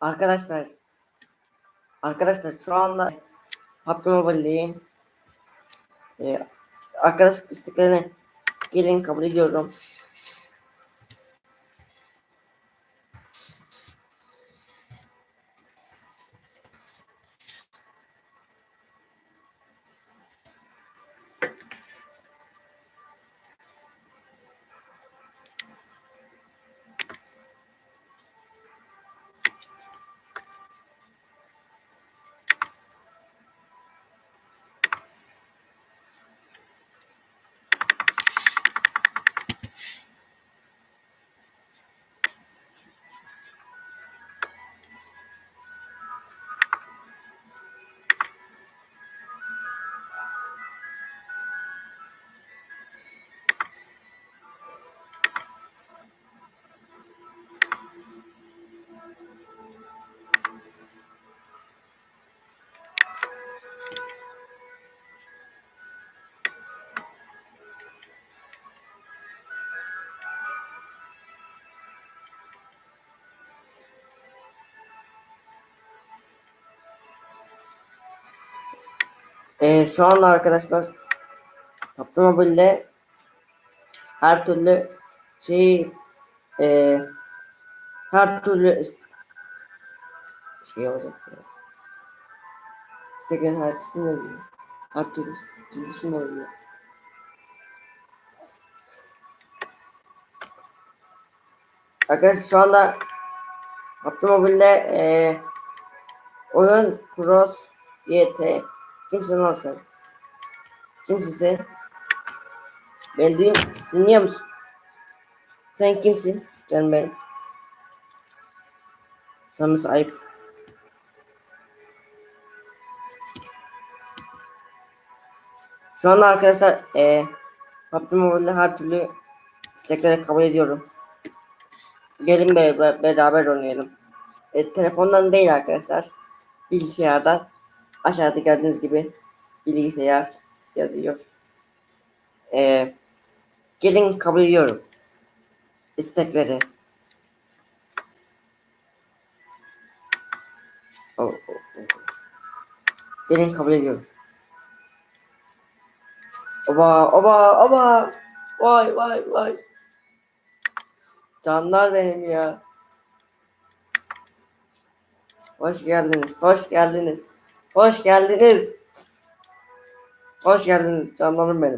Arkadaşlar Arkadaşlar şu anda PUBG Mobile'deyim. Ee, arkadaşlık isteklerini gelin kabul ediyorum. Ee, şu anda arkadaşlar PUBG Mobile'de her türlü şey e, her türlü şey olacak ya. İsteklerin her türlü oluyor. Her türlü türlü şey oluyor. Arkadaşlar şu anda PUBG Mobile'de e, oyun Cross YT kimsin lan sen? Kimsin sen? Ben duyuyorum. Dinliyor musun? Sen kimsin? Canım benim. Sana nasıl ayıp? Şu anda arkadaşlar eee PUBG Mobile'de her türlü istekleri kabul ediyorum. Gelin be, be- beraber oynayalım. E, telefondan değil arkadaşlar. Bilgisayardan. Aşağıda gördüğünüz gibi bilgisayar yazıyor. E, gelin kabul ediyorum. İstekleri. Oh, oh, oh. Gelin kabul ediyorum. Oba oba oba. Vay vay vay. Canlar benim ya. Hoş geldiniz. Hoş geldiniz. Hoş geldiniz. Hoş geldiniz canlarım benim.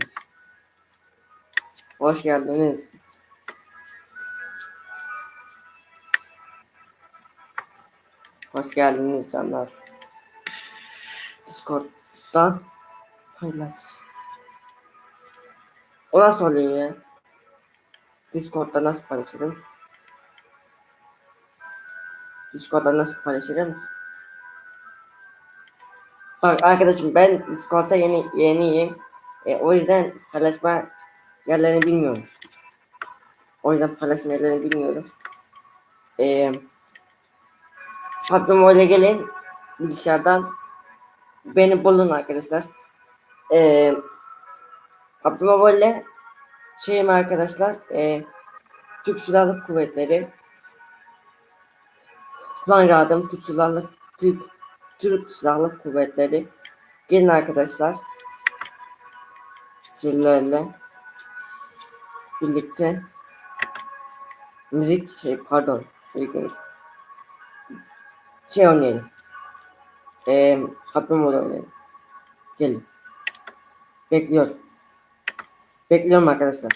Hoş geldiniz. Hoş geldiniz canlar. Discord'dan paylaş. O nasıl oluyor ya? Discord'da nasıl paylaşırım? Discord'da nasıl paylaşırım? Bak arkadaşım ben Discord'da yeni yeniyim. E, o yüzden paylaşma yerlerini bilmiyorum. O yüzden paylaşma yerlerini bilmiyorum. E, PUBG Mobile'e gelin bilgisayardan beni bulun arkadaşlar. E, PUBG Mobile'de şeyim arkadaşlar e, Türk Silahlı Kuvvetleri kullanıcı adım Türk Silahlı Türk Türk Silahlı Kuvvetleri. Gelin arkadaşlar. Sizlerle birlikte müzik şey pardon birlikte şey oynayalım. Eee Kaplumbağa oynayalım. Gelin. Bekliyorum bekliyorum arkadaşlar